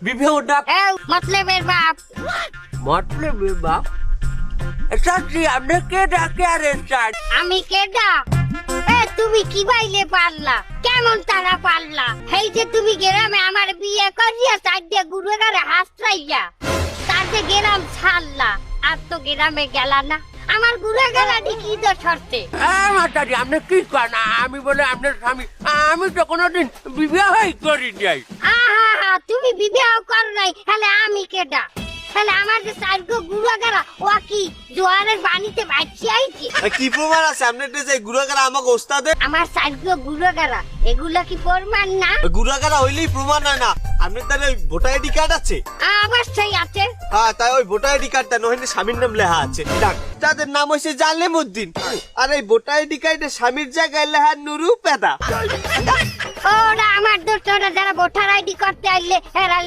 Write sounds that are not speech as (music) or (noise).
ডাক এ মতলবের বাপ। মতলে বিবাহ চাচি আপনি কে ডাকে আরে চাচ আমি কেডা এ তুমি কি বাইলে পারলা? কেমন তারা পারলা? এই যে তুমি গ্রামে আমার বিয়ে করিয়া তার দিয়ে গুরু গারে হাসরাইয়া তার যে গ্রাম ছাড়লা আর তো গ্রামে গেলা না। আমার গুরু গেলাটি কি তো শর্তে মাতাজি আপনি কি করেন আমি বলে আপনার স্বামী আমি তো কোনোদিন বিবাহই করি যাই তুমি বিবাহ কর নাই তাহলে আমি কেডা? তাহলে আমার যে সার্গ গুরু গারা ও কি জোয়ারের বাণীতে বাঁচি আইছি? কি প্রমাণ আছে? আপনার যে গুড়াগারা আমাকে ওস্তাদে আমার সার্গ গুরু গারা এগুলা কি প্রমাণ না? গুড়াগারা হইলেই প্রমাণ হয় না। আপনার তাহলে ওই ভোটার আইডি কার্ড আছে? অবশ্যই আছে। হ্যাঁ তাই ওই ভোটার আইডি কার্ডটা নহিলে স্বামীর নাম লেখা আছে। দেখ, তাদের নাম হয়েছে জালেমউদ্দিন। আর এই ভোটার আইডি কার্ডে স্বামীর জায়গায় লেখা নুরু পেদা (laughs) ওরা যারা ভোটার আইডি করতে আইলে এরা